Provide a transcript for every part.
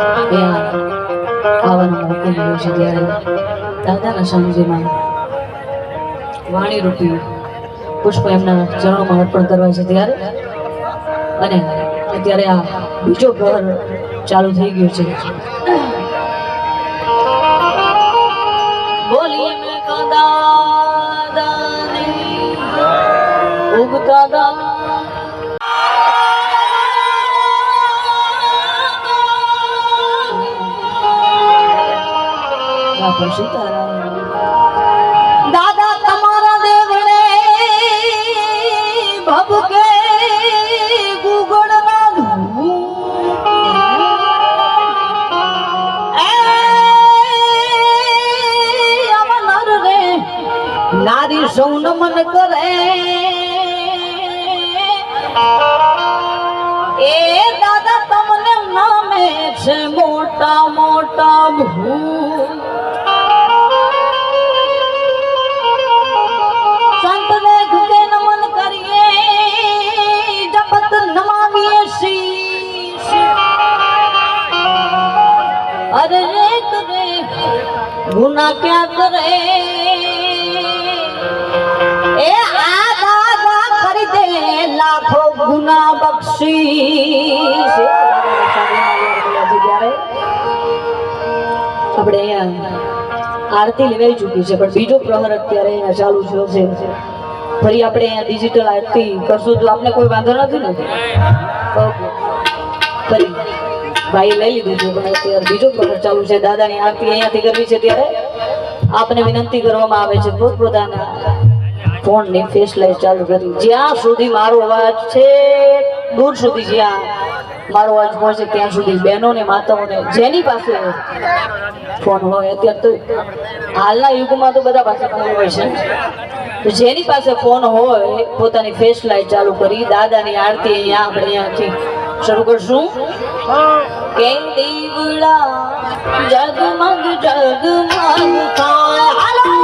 ત્યાં આવવાનો મોકો મળ્યો છે ત્યારે દાદાના સાનિધ્યમાં વાણી રૂપી પુષ્પ એમના ચરણોમાં અર્પણ કરવા છે ત્યારે અને અત્યારે આ બીજો પ્રહર ચાલુ થઈ ગયો છે બોલી મેં કદા દાદા તમારા દેવળે ભબકે ગુગળ ના રે નારી સૌ નમન કરે એ દાદા તમને નામે છે મોટા મોટા ભૂ ગુના ક્યાં કરે? એ આ દાદા કરી દે લાખો ગુના બક્ષી આપણે અહીંયા આરતી લેવાઈ ચૂકી છે પણ બીજો પ્રહર અત્યારે અહીંયા ચાલુ થયો છે. ફરી આપણે અહીંયા ડિજિટલ આરતી કરશું તો આપને કોઈ વાંધો નથી ને? ઓકે. ફરી. ભાઈ લઈ લીધું છે અત્યારે બીજો પ્રહર ચાલુ છે. દાદાની આરતી અહીંયાથી કરવી છે ત્યારે. આપને વિનંતી કરવામાં આવે છે પોતપોતાના ફોનની ફેસ લાઈટ ચાલુ કરી. જ્યાં સુધી મારો અવાજ છે, દૂર સુધી જ્યાં મારો અવાજ પહોંચે ત્યાં સુધી બહેનોને, માતાઓને, જેની પાસે ફોન હોય, અત્યારે તો હાલના યુગમાં તો બધા પાસે ફોન હોય છે. તો જેની પાસે ફોન હોય, પોતાની ફેસ લાઈટ ચાલુ કરી, દાદાની આરતી અહીંયા આપણે અહીંયાથી શરૂ કરશું. કે દેવડા જગમગ જગમગ થાય?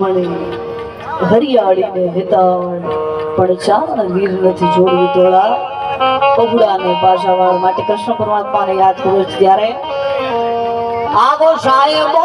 મળે હરિયાળીને હેતાવણ પણ ચાર વીર નથી જોડવી ટોળા પગુડાને પાછાવાળ માટે કૃષ્ણ પરમાત્માને યાદ કરો ત્યારે આગો સાહેબ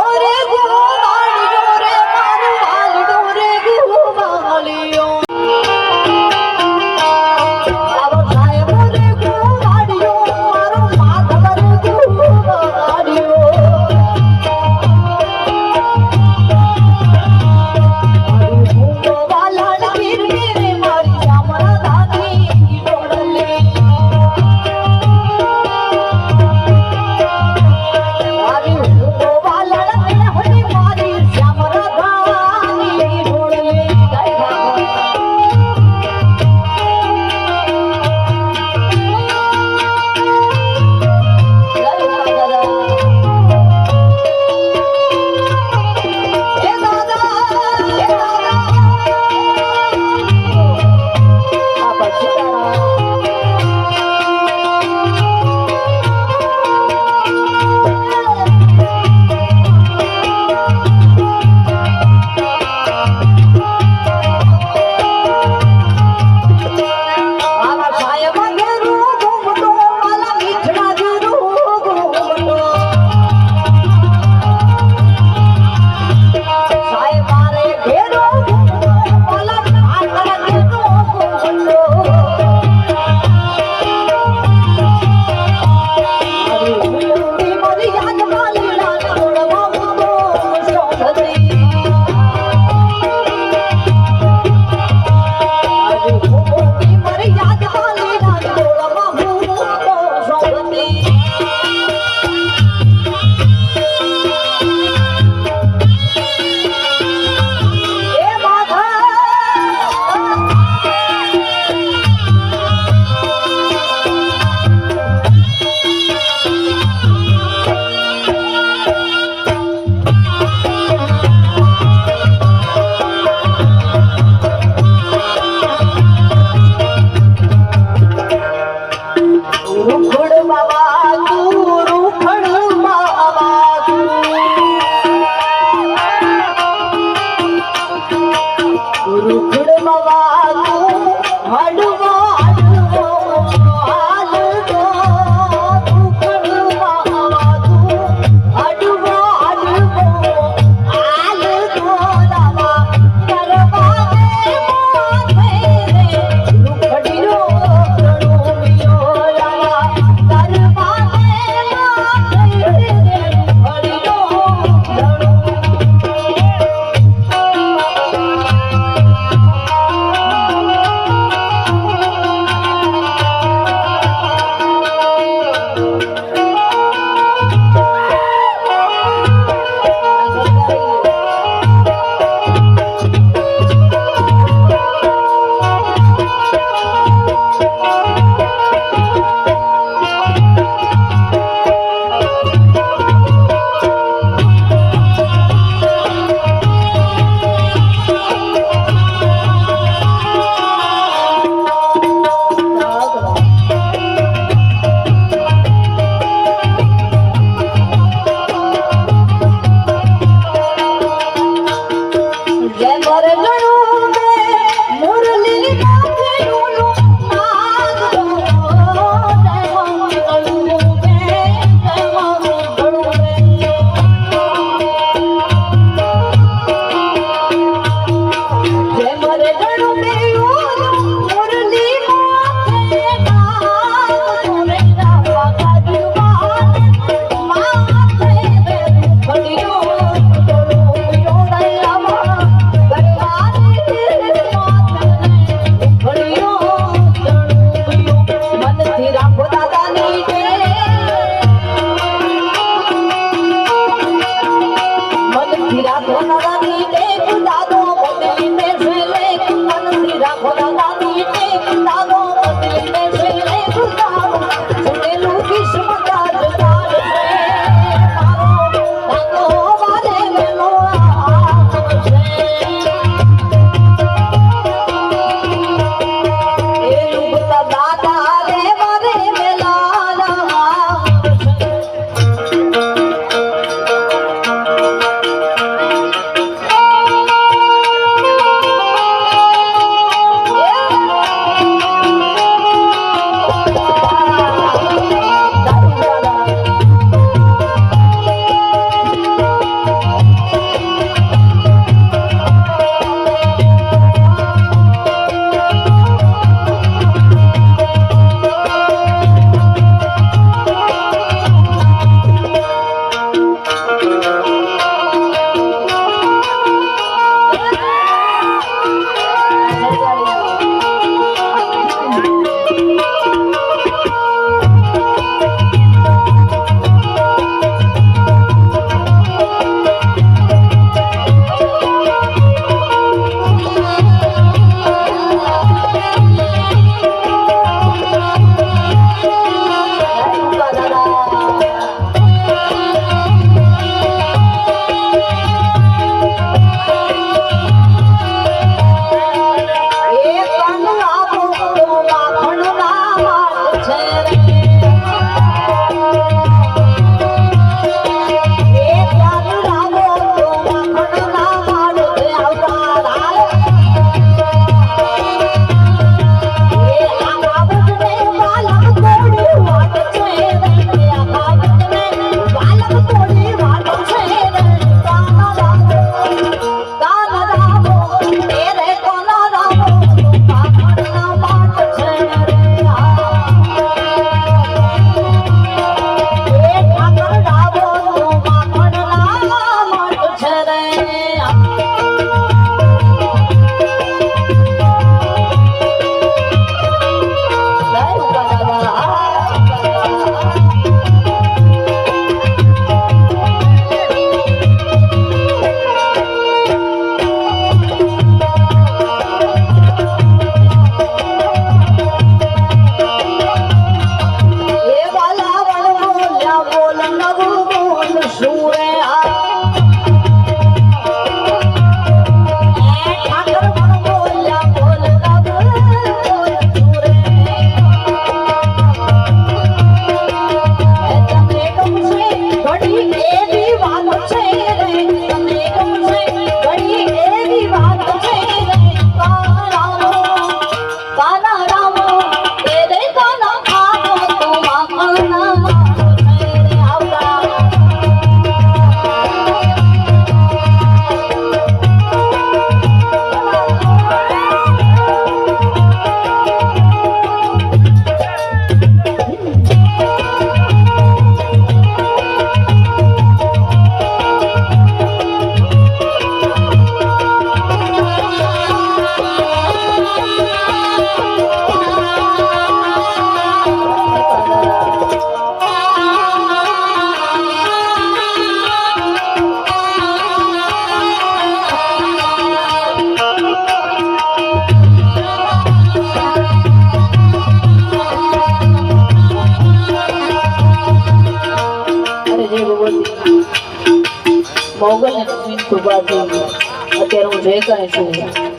જે કણે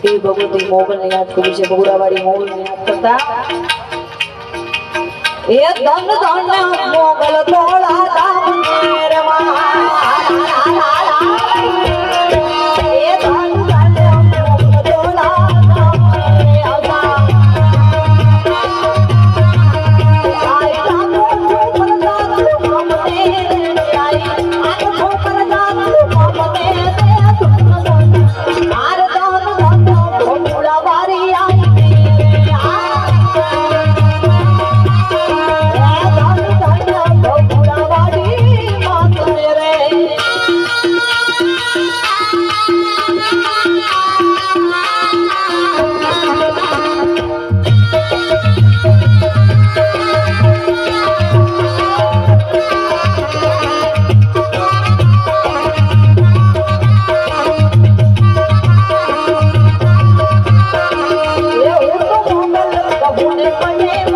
છે એ ભગવતી મોગલને યાદ કરી છે બગુડાવાળી મોગલને યાદ કરતા એ ધન ધન મોગલ થોડા বলে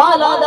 કી